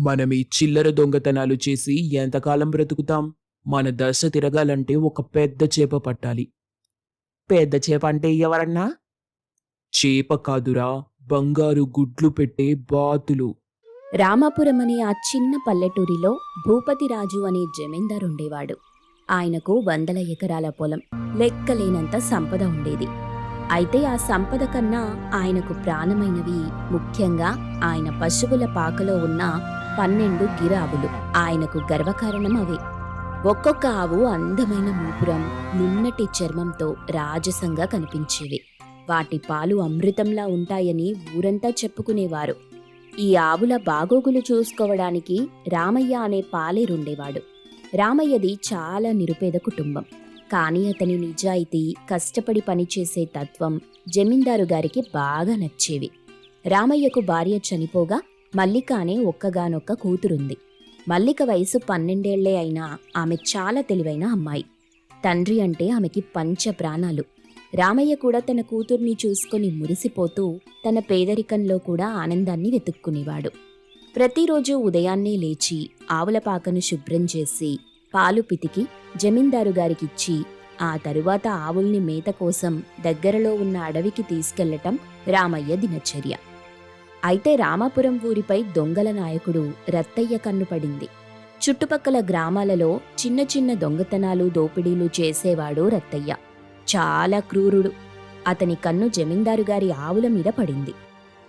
మనం ఈ చిల్లర దొంగతనాలు చేసి ఎంతకాలం బ్రతుకుతాం? మన దశ తిరగాలంటే ఒక పెద్ద చేప పట్టాలి. పెద్ద చేప అంటే ఎవరన్నా? చేప కాదురా బంగారు గుడ్లు పెట్టే బాతులు. రామాపురం అనే ఆ చిన్న పల్లెటూరిలో భూపతిరాజు అనే జమీందారు ఉండేవాడు. ఆయనకు వందల ఎకరాల పొలం లెక్కలేనంత సంపద ఉండేది. అయితే ఆ సంపద కన్నా ఆయనకు ప్రాణమైనవి ముఖ్యంగా ఆయన పశువుల పాకలో ఉన్న పన్నెండు గిరావులు ఆయనకు గర్వకారణం అవే. ఒక్కొక్క ఆవు అందమైన మూపురం నున్నటి చర్మంతో రాజసంగా కనిపించేవి. వాటి పాలు అమృతంలా ఉంటాయని ఊరంతా చెప్పుకునేవారు. ఈ ఆవుల బాగోగులు చూసుకోవడానికి రామయ్య అనే పాలేరుండేవాడు. రామయ్యది చాలా నిరుపేద కుటుంబం. కానీ అతని నిజాయితీ కష్టపడి పనిచేసే తత్వం జమీందారు గారికి బాగా నచ్చేవి. రామయ్యకు భార్య చనిపోగా మల్లిక అనే ఒక్కగానొక్క కూతురుంది. మల్లిక వయసు పన్నెండేళ్ళే అయినా ఆమె చాలా తెలివైన అమ్మాయి. తండ్రి అంటే ఆమెకి పంచ ప్రాణాలు. రామయ్య కూడా తన కూతుర్ని చూసుకొని మురిసిపోతూ తన పేదరికంలో కూడా ఆనందాన్ని వెతుక్కునేవాడు. ప్రతిరోజు ఉదయాన్నే లేచి ఆవుల పాకను శుభ్రం చేసి పాలు పితికి జమీందారు గారికిచ్చి ఆ తరువాత ఆవుల్ని మేత కోసం దగ్గరలో ఉన్న అడవికి తీసుకెళ్ళటం రామయ్య దినచర్య. అయితే రామాపురం ఊరిపై దొంగల నాయకుడు రత్తయ్య కన్ను పడింది. చుట్టుపక్కల గ్రామాలలో చిన్న చిన్న దొంగతనాలు దోపిడీలు చేసేవాడు రత్తయ్య. చాలా క్రూరుడు. అతని కన్ను జమీందారు గారి ఆవుల మీద పడింది.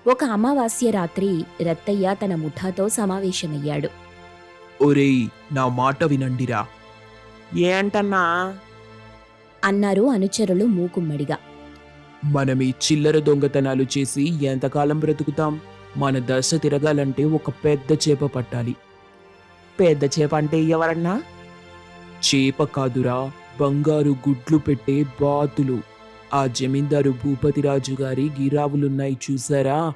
ఒక అమావాస్య రాత్రి రత్తయ్య తన ముఠాతో సమావేశమయ్యాడు. ఒరేయ్ నా మాట వినండిరా. ఏంటన్నా? అన్నారు అనుచరులు మూకుమ్మడిగా. మనం ఈ చిల్లర దొంగతనాలు చేసి ఎంతకాలం బ్రతుకుతాం? మన దశ తిరగాలంటే ఒక పెద్ద చేప పట్టాలి. పెద్ద చేప అంటే ఎవరన్నా? చేప కాదురా బంగారు గుడ్లు పెట్టే బాతులు. ఆ జమీందారు భూపతిరాజు గారి గిరావులున్నాయి చూసారా?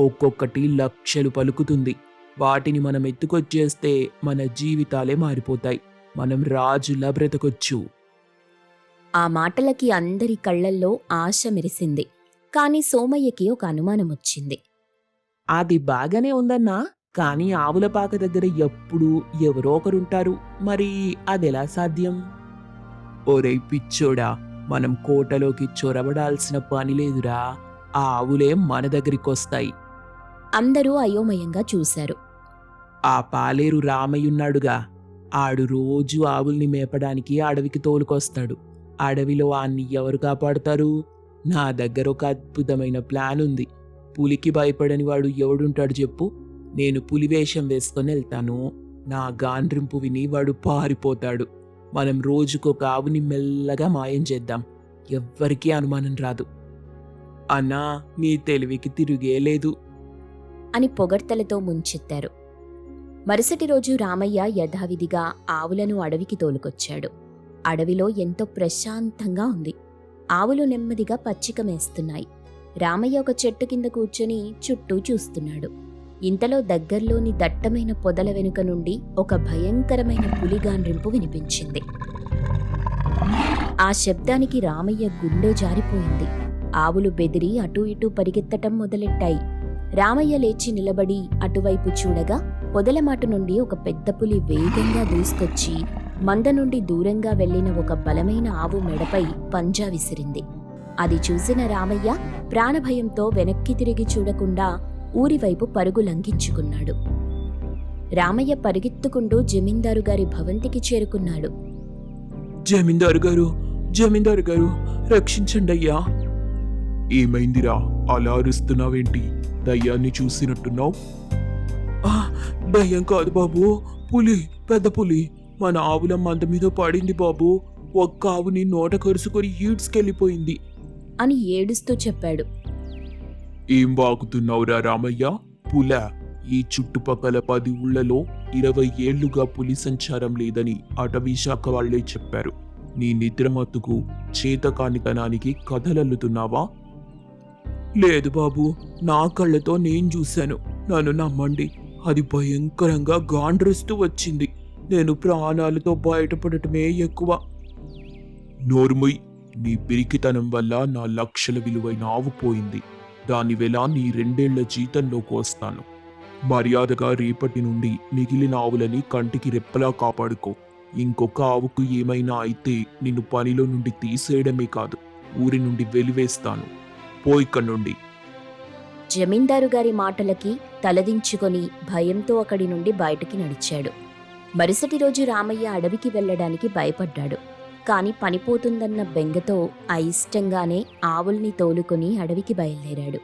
ఒక్కొక్కటి లక్షలు పలుకుతుంది. వాటిని మనం ఎత్తుకొచ్చేస్తే మన జీవితాలే మారిపోతాయి. మనం రాజులా బ్రతకొచ్చు. ఆ మాటలకి అందరి కళ్ళల్లో ఆశ మెరిసింది. కాని సోమయ్యకి ఒక అనుమానం వచ్చింది. అది బాగానే ఉందన్నా కానీ ఆవుల పాక దగ్గర ఎప్పుడు ఎవరో ఒకరుంటారు. మరి అదెలా సాధ్యం? ఒరే పిచ్చోడా మనం కోటలోకి చొరబడాల్సిన పని లేదురా. ఆ ఆవులే మన దగ్గరికి వస్తాయి అందరూ అయోమయంగా చూశారు. ఆ పాలేరు రామయ్యున్నాడుగా. ఆడు రోజు ఆవుల్ని మేపడానికి అడవికి తోలుకొస్తాడు. అడవిలో ఆన్ని ఎవరు కాపాడుతారు? నా దగ్గర ఒక అద్భుతమైన ప్లాన్ ఉంది. పులికి భయపడని వాడు ఎవడుంటాడు చెప్పు. నేను పులి వేషం వేసుకొని వెళ్తాను. నా గాండ్రింపు విని వాడు పారిపోతాడు. మనం రోజుకొక ఆవుని మెల్లగా మాయం చేద్దాం. ఎవ్వరికీ అనుమానం రాదు. అన్నా నీ తెలివికి తిరిగే లేదు. అని పొగడ్తలతో ముంచెత్తారు. మరుసటి రోజు రామయ్య యథావిధిగా ఆవులను అడవికి తోలుకొచ్చాడు. అడవిలో ఎంతో ప్రశాంతంగా ఉంది. ఆవులు నెమ్మదిగా పచ్చిక మేస్తున్నాయి. రామయ్య ఒక చెట్టు కింద కూర్చొని చుట్టూ చూస్తున్నాడు. ఇంతలో దగ్గర్లోని దట్టమైన పొదల వెనుక నుండి ఒక భయంకరమైన పులిగాండ్రింపు వినిపించింది. ఆ శబ్దానికి రామయ్య గుండె జారిపోయింది. ఆవులు బెదిరి అటూ ఇటూ పరిగెత్తటం మొదలెట్టాయి. రామయ్య లేచి నిలబడి అటువైపు చూడగా పొదలమాటు నుండి ఒక పెద్ద పులి వేగంగా దూసుకొచ్చి మంద నుండి దూరంగా వెళ్ళిన ఒక బలమైన ఆవు మెడపై పంజా విసిరింది. అది చూసిన రామయ్య ప్రాణభయంతో వెనక్కి తిరిగి చూడకుండా ఊరివైపు పరుగు లంఘించుకున్నాడు. రామయ్య పరిగెత్తుకుంటూ జమీందారు గారి భవంతికి చేరుకున్నాడు. జమీందారు గారు జమీందారు గారు రక్షించండి అయ్యా ఏమైందిరా? అలా అరుస్తున్నావేంటి? దయ్యాన్ని చూసినట్టున్నావు? దయ్యం కాదు బాబు పులి పెద్ద పులి. మన ఆవుల మంద మీద పడింది బాబు. ఒక్క ఆవుని నోట కరుసుకొని ఈడ్స్కెళ్ళిపోయింది అని ఏడుస్తూ చెప్పాడు. ఏం వాగుతున్నావురా రామయ్య? పుల ఈ చుట్టుపక్కల పది ఊళ్ళలో ఇరవై ఏళ్ళుగా పులి సంచారం లేదని అటవీ శాఖ వాళ్ళే చెప్పారు. నీ నిద్రమత్తుకు చేతకానితనానికి కథలల్లుతున్నావా? లేదు బాబు నా కళ్ళతో నేను చూశాను. నన్ను నమ్మండి అది భయంకరంగా గాండ్రిస్తూ వచ్చింది. నేను ప్రాణాలతో బయటపడటమే ఎక్కువ. నోర్ముయ్ నీ పిరికితనం వల్ల నా లక్షల విలువైన ఆవు పోయింది. దాని వేళ నీ రెండేళ్ళ జీతంలోకి వస్తాను. మర్యాదగా రేపటి నుండి మిగిలిన ఆవులని కంటికి రెప్పలా కాపాడుకో. ఇంకొక ఆవుకు ఏమైనా అయితే నిన్ను పనిలో నుండి తీసేయడమే కాదు ఊరి నుండి వెలివేస్తాను. పో నుండి. జమీందారు గారి మాటలకి తలదించుకొని భయంతో అక్కడి నుండి బయటికి నడిచాడు. మరుసటి రోజు రామయ్య అడవికి వెళ్ళడానికి భయపడ్డాడు. కాని పనిపోతుందన్న బెంగతో అయిష్టంగానే ఆవుల్ని తోలుకొని అడవికి బయలుదేరాడు.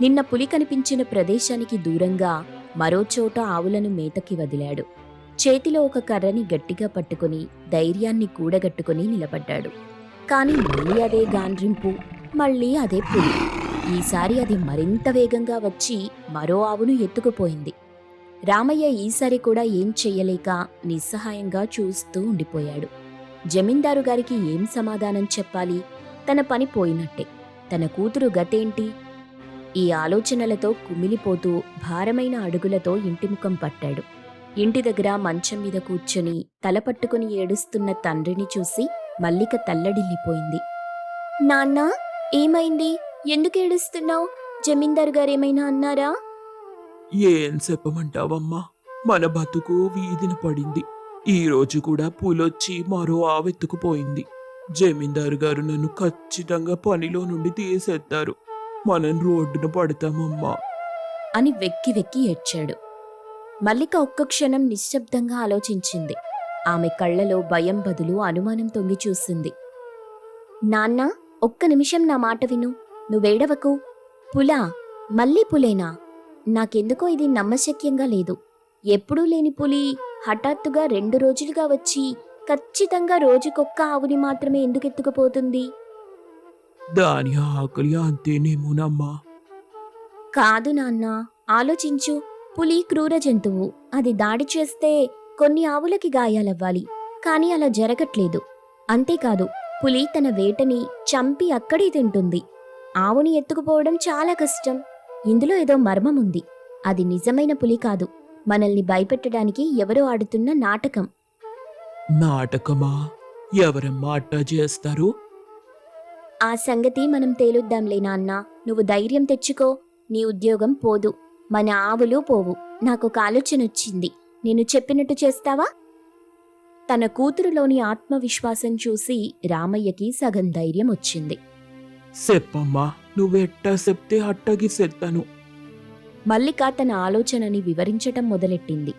నిన్న పులి కనిపించిన ప్రదేశానికి దూరంగా మరో చోట ఆవులను మేతకి వదిలాడు. చేతిలో ఒక కర్రని గట్టిగా పట్టుకుని ధైర్యాన్ని కూడగట్టుకుని నిలబడ్డాడు. కాని మళ్ళీ అదే గాండ్రింపు మళ్ళీ అదే పులి. ఈసారి అది మరింత వేగంగా వచ్చి మరో ఆవును ఎత్తుకుపోయింది. రామయ్య ఈసారి కూడా ఏం చెయ్యలేక నిస్సహాయంగా చూస్తూ ఉండిపోయాడు. జమీందారు గారికి ఏం సమాధానం చెప్పాలి? తన పని పోయినట్టే. తన కూతురు గతేంటి? ఈ ఆలోచనలతో కుమిలిపోతూ భారమైన అడుగులతో ఇంటి ముఖం పట్టాడు. ఇంటి దగ్గర మంచం మీద కూర్చొని తల పట్టుకుని ఏడుస్తున్న తండ్రిని చూసి మల్లిక తల్లడిల్లిపోయింది. నాన్నా ఏమైంది? ఎందుకు ఏడుస్తున్నావు? జమీందారు గారేమైనా అన్నారా? ఏం చెప్పమంటావమ్మా? మన బతుకు వీధిన పడింది. ఈ రోజు కూడా పూలొచ్చి మరో ఆవెత్తుకుపోయింది జమీందారు గారు నన్ను ఖచ్చితంగా పనిలో నుండి తీసేస్తారు. మనం రోడ్డున పడతామమ్మా. అని వెక్కి వెక్కి ఏడ్చాడు. మల్లిక ఒక్క క్షణం నిశ్శబ్దంగా ఆలోచించింది. ఆమె కళ్ళలో భయం బదులు అనుమానం తొంగి చూసింది. నాన్న ఒక్క నిమిషం నా మాట విను. నువ్వేడవకు? పులా మళ్ళీ పులేనా? నాకెందుకో ఇది నమ్మశక్యంగా లేదు. ఎప్పుడూ లేని పులి హఠాత్తుగా రెండు రోజులుగా వచ్చి ఖచ్చితంగా రోజుకొక్క ఆవుని మాత్రమే ఎందుకు ఎత్తుకుపోతుంది దాని ఆకలి అంతేనేమోనమ్మా కాదు నాన్న ఆలోచించు. పులి క్రూర జంతువు. అది దాడి చేస్తే కొన్ని ఆవులకి గాయాలవ్వాలి. కానీ అలా జరగట్లేదు. అంతేకాదు పులి తన వేటని చంపి అక్కడే తింటుంది. ఆవుని ఎత్తుకుపోవడం చాలా కష్టం. ఇందులో ఏదో మర్మం ఉంది. అది నిజమైన పులి కాదు. మనల్ని భయపెట్టడానికి ఎవరో ఆడుతున్న నాటకం. నాటకమా? ఎవరమ్మా అట్టా చేస్తారు? ఆ సంగతి మనం తేలుద్దాంలే నాన్న. నువ్వు ధైర్యం తెచ్చుకో. నీ ఉద్యోగం పోదు. మన ఆవులు పోవు. నాకు ఒక ఆలోచన వచ్చింది. నేను చెప్పినట్టు చేస్తావా? తన కూతురులోని ఆత్మవిశ్వాసం చూసి రామయ్యకి సగం ధైర్యం వచ్చింది. చెప్పమ్మా నువ్వెట్టా చెప్తే అట్టగి చెప్తాను. మల్లిక తన ఆలోచనని వివరించటం మొదలెట్టింది.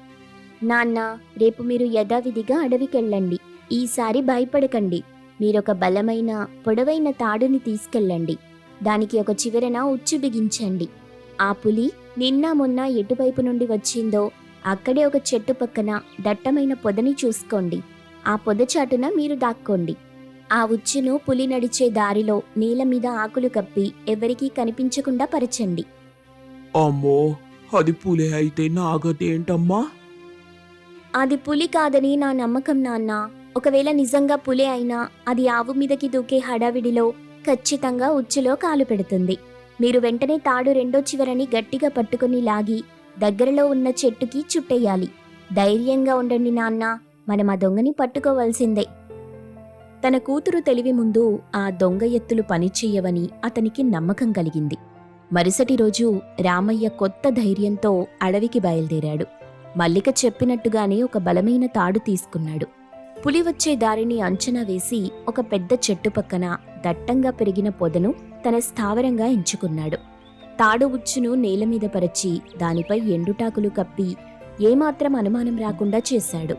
నాన్న రేపు మీరు యథావిధిగా అడవికెళ్ళండి. ఈసారి భయపడకండి. మీరొక బలమైన పొడవైన తాడుని తీసుకెళ్ళండి. దానికి ఒక చివరన ఉచ్చు బిగించండి. ఆ పులి నిన్న మొన్న ఎటువైపు నుండి వచ్చిందో అక్కడే ఒక చెట్టు పక్కన దట్టమైన పొదని చూసుకోండి. ఆ పొద చాటున మీరు దాక్కోండి. ఆ ఉచ్చును పులి నడిచే దారిలో నీల మీద ఆకులు కప్పి ఎవరికీ కనిపించకుండా పరచండి. అమ్మో అది పులే అయితే నాగతేంటమ్మా అది పులి కాదని నా నమ్మకం నాన్న. ఒకవేళ నిజంగా పులి అయినా అది ఆవు మీదకి దూకే హడావిడిలో ఖచ్చితంగా ఉచ్చులో కాలు పెడుతుంది. మీరు వెంటనే తాడు రెండో చివరని గట్టిగా పట్టుకుని లాగి దగ్గరలో ఉన్న చెట్టుకి చుట్టేయాలి. ధైర్యంగా ఉండండి నాన్న. మనం ఆ దొంగని పట్టుకోవాల్సిందే. తన కూతురు తెలివి ముందు ఆ దొంగ ఎత్తులు పనిచేయవని అతనికి నమ్మకం కలిగింది. మరుసటి రోజు రామయ్య కొత్త ధైర్యంతో అడవికి బయలుదేరాడు. మల్లిక చెప్పినట్టుగానే ఒక బలమైన తాడు తీసుకున్నాడు. పులి వచ్చే దారిని అంచనా వేసి ఒక పెద్ద చెట్టు పక్కన దట్టంగా పెరిగిన పొదను తన స్థావరంగా ఎంచుకున్నాడు. తాడు ఉచ్చును నేల మీద పరచి దానిపై ఎండుటాకులు కప్పి ఏమాత్రం అనుమానం రాకుండా చేశాడు.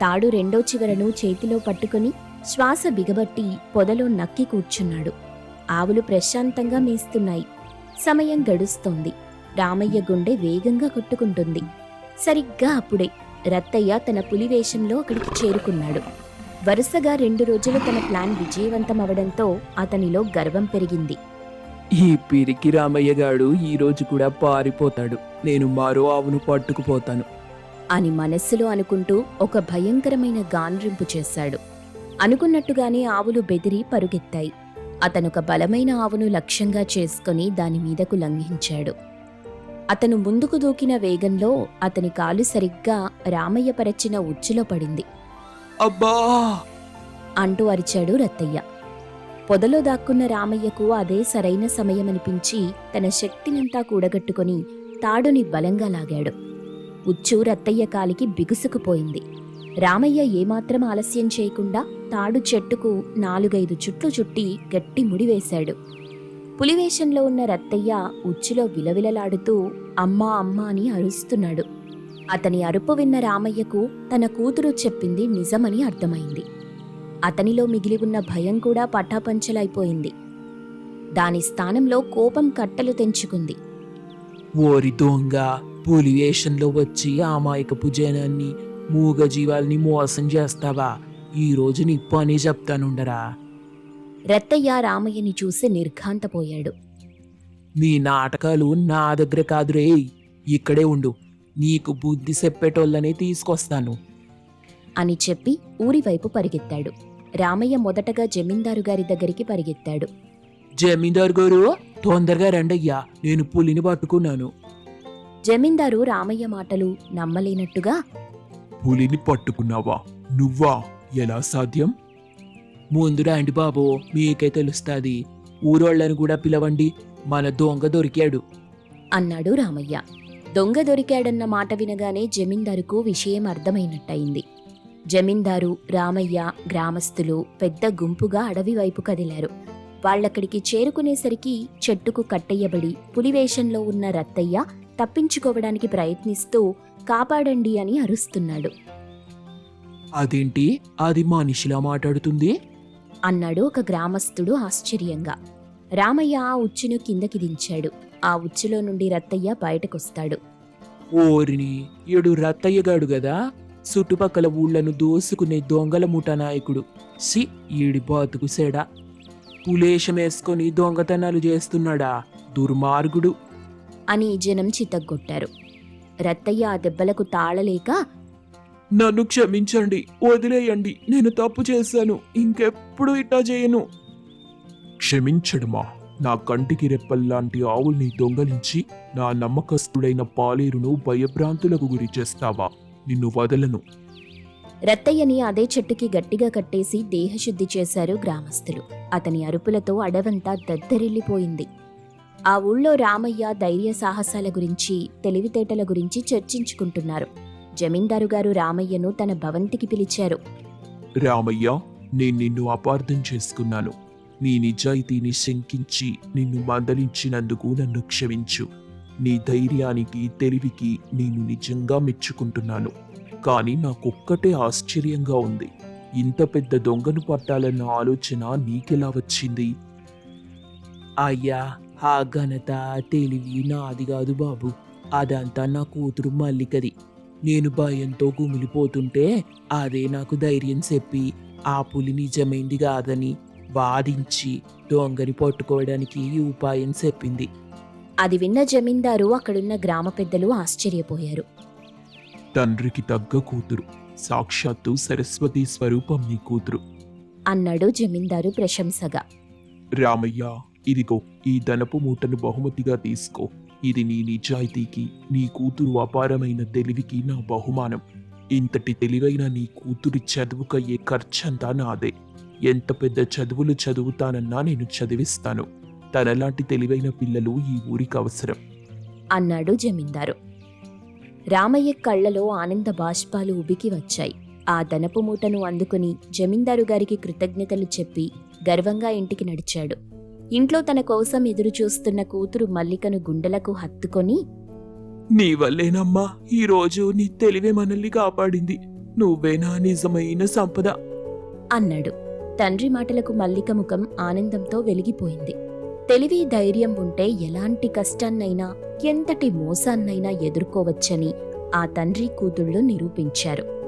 తాడు రెండో చివరను చేతిలో పట్టుకుని శ్వాస బిగబట్టి పొదలో నక్కి కూర్చున్నాడు. ఆవులు ప్రశాంతంగా మేస్తున్నాయి. సమయం గడుస్తోంది. రామయ్య గుండె వేగంగా కొట్టుకుంటుంది. సరిగ్గా అప్పుడే రత్తయ్య తన పులి వేషంలో అక్కడికి చేరుకున్నాడు. వరుసగా రెండు రోజులు తన ప్లాన్ విజయవంతమవడంతో అతనిలో గర్వం పెరిగింది. ఈ పిరికి రామయ్య గాడు ఈ రోజు కూడా పారిపోతాడు. నేను మరో ఆవును పట్టుకుపోతాను. అని మనస్సులో అనుకుంటూ ఒక భయంకరమైన గాండ్రింపు చేశాడు. అనుకున్నట్టుగానే ఆవులు బెదిరి పరుగెత్తాయి. అతనొక బలమైన ఆవును లక్ష్యంగా చేసుకుని దాని మీదకు లంఘించాడు. అతను ముందుకు దూకిన వేగంలో అతని కాలు సరిగ్గా రామయ్య పరచిన ఉచ్చులో పడింది. అబ్బా! అంటూ అరిచాడు రత్తయ్య. పొదలో దాక్కున్న రామయ్యకు అదే సరైన సమయమనిపించి తన శక్తినంతా కూడగట్టుకొని తాడుని బలంగా లాగాడు. ఉచ్చు రత్తయ్య కాలికి బిగుసుకుపోయింది. రామయ్య ఏమాత్రం ఆలస్యం చేయకుండా తాడు చెట్టుకు నాలుగైదు చుట్లు చుట్టి గట్టి ముడివేశాడు పులివేషంలో ఉన్న రత్తయ్య ఉచ్చులో విలవిలలాడుతూ అమ్మా అమ్మా అని అరుస్తున్నాడు. అతని అరుపు విన్న రామయ్యకు తన కూతురు చెప్పింది నిజమని అర్థమైంది. అతనిలో మిగిలి ఉన్న భయం కూడా పటాపంచలైపోయింది. దాని స్థానంలో కోపం కట్టలు తెంచుకుంది. ఓరి దొంగ పులివేషంలో వచ్చి అమాయకపు జనాన్ని మూగ జీవాల్ని మోసం చేస్తావా? ఈ రోజు నీ పని చెప్తానుండరా. రత్తయ్య రామయ్యని చూసి నిర్ఘాంతపోయాడు. నీ నాటకాలు నా దగ్గర కాదురే ఇక్కడే ఉండు. నీకు బుద్ధి చెప్పేటోళ్ళనే తీసుకొస్తాను. అని చెప్పి ఊరివైపు పరిగెత్తాడు. రామయ్య మొదటగా జమీందారు గారి దగ్గరికి పరిగెత్తాడు. జమీందార్ గారు తొందరగా రండయ్యా. నేను పులిని పట్టుకున్నాను. జమీందారు రామయ్య మాటలు నమ్మలేనట్టుగా పులిని పట్టుకున్నావా? నువ్వా? ఎలా సాధ్యం? ముందు రండి బాబు మీకే తెలుస్తుంది. ఊరోళ్ళని కూడా పిలవండి మన దొంగ దొరికాడు. అన్నాడు రామయ్య. దొంగ దొరికాడన్న మాట వినగానే జమీందారుకు విషయం అర్థమైనట్టయింది. జమీందారు రామయ్య గ్రామస్తులు పెద్ద గుంపుగా అడవి వైపు కదిలారు. వాళ్ళక్కడికి చేరుకునేసరికి చెట్టుకు కట్టెయ్యబడి పులివేషంలో ఉన్న రత్తయ్య తప్పించుకోవడానికి ప్రయత్నిస్తూ కాపాడండి అని అరుస్తున్నాడు. అదేంటి? అది మనిషిలా మాట్లాడుతుంది? అన్నాడు ఒక గ్రామస్తుడు ఆశ్చర్యంగా. రామయ్య ఆ ఉచ్చును కిందకి దించాడు. ఆ ఉచ్చులో నుండి రత్తయ్య బయటకొస్తాడు. ఓరిని ఏడు రత్తయ్యగాడు గదా? చుట్టుపక్కల ఊళ్ళను దోసుకునే దొంగల ముఠ నాయకుడు. సి ఈడి బాతుకు సెడా. పులేషం వేసుకొని దొంగతనాలు చేస్తున్నాడా? దుర్మార్గుడు. అని జనం చిత్తగొట్టారు రత్తయ్య ఆ దెబ్బలకు తాళలేక నన్ను క్షమించండి వదిలేయండి నేను తప్పు చేశాను ఇంకెప్పుడు ఇట్టా చేయను. క్షమించడమా? నా కంటికి రెప్పల్లాంటి ఆవుల్ని దొంగలించి నా నమ్మకస్తుడైన పాలేరును భయభ్రాంతులకు గురి చేస్తావా? నిన్ను వదలను. రత్తయ్యని అదే చెట్టుకి గట్టిగా కట్టేసి దేహశుద్ధి చేశారు గ్రామస్తులు. అతని అరుపులతో అడవంతా దద్దరిల్లిపోయింది. ఆ ఊళ్ళో రామయ్య ధైర్య సాహసాల గురించి తెలివితేటల గురించి చర్చించుకుంటున్నారు. జమీందారు గారు రామయ్యను తన భవంతికి పిలిచారు. రామయ్య నేను నిన్ను అపార్థం చేసుకున్నాను. నీ నిజాయితీని శంకించి నిన్ను మందలించినందుకు నన్ను క్షమించు. నీ ధైర్యానికి తెలివికి నేను నిజంగా మెచ్చుకుంటున్నాను. కానీ నాకొక్కటే ఆశ్చర్యంగా ఉంది. ఇంత పెద్ద దొంగను పట్టాలన్న ఆలోచన నీకెలా వచ్చింది? అయ్యా ఆ ఘనత తెలివి నాది కాదు బాబు. అదంతా నా కూతురు మల్లికది. నేను భయంతో కుమిలిపోతుంటే అదే నాకు ధైర్యం చెప్పి ఆ పులి నిజమైంది కాదని వాదించి దొంగని పట్టుకోవడానికి ఈ ఉపాయం చెప్పింది. అది విన్న జమీందారు అక్కడున్న గ్రామ పెద్దలు ఆశ్చర్యపోయారు. తండ్రికి తగ్గ కూతురు. సాక్షాత్తు సరస్వతి స్వరూపం నీ కూతురు. అన్నాడు జమీందారు ప్రశంసగా. రామయ్య ఇదిగో ఈ ధనపు మూటను బహుమతిగా తీసుకో. ఇది నీ నిజాయితీకి నీ కూతురు అపారమైన తెలివికి నా బహుమానం. ఇంతటి తెలివైన నీ కూతురి చదువుకయ్యే ఖర్చంతా నాదే. ఎంత పెద్ద చదువులు చదువుతానన్నా నేను చదివిస్తాను. తనలాంటి తెలివైన పిల్లలు ఈ ఊరికి అవసరం. అన్నాడు జమీందారు. రామయ్య కళ్ళలో ఆనంద బాష్పాలు ఉబికి వచ్చాయి. ఆ ధనపు మూటను అందుకుని జమీందారు గారికి కృతజ్ఞతలు చెప్పి గర్వంగా ఇంటికి నడిచాడు. ఇంట్లో తన కోసం ఎదురు చూస్తున్న కూతురు మల్లికను గుండెలకు హత్తుకొని నీ వల్లేనమ్మా ఈరోజు నీ తెలివే మనల్ని కాపాడింది. నువ్వే నా నిజమైన సంపద? అన్నాడు. తండ్రి మాటలకు మల్లిక ముఖం ఆనందంతో వెలిగిపోయింది. తెలివి ధైర్యం ఉంటే ఎలాంటి కష్టాన్నైనా ఎంతటి మోసాన్నైనా ఎదుర్కోవచ్చని ఆ తండ్రి కూతుళ్ళు నిరూపించారు.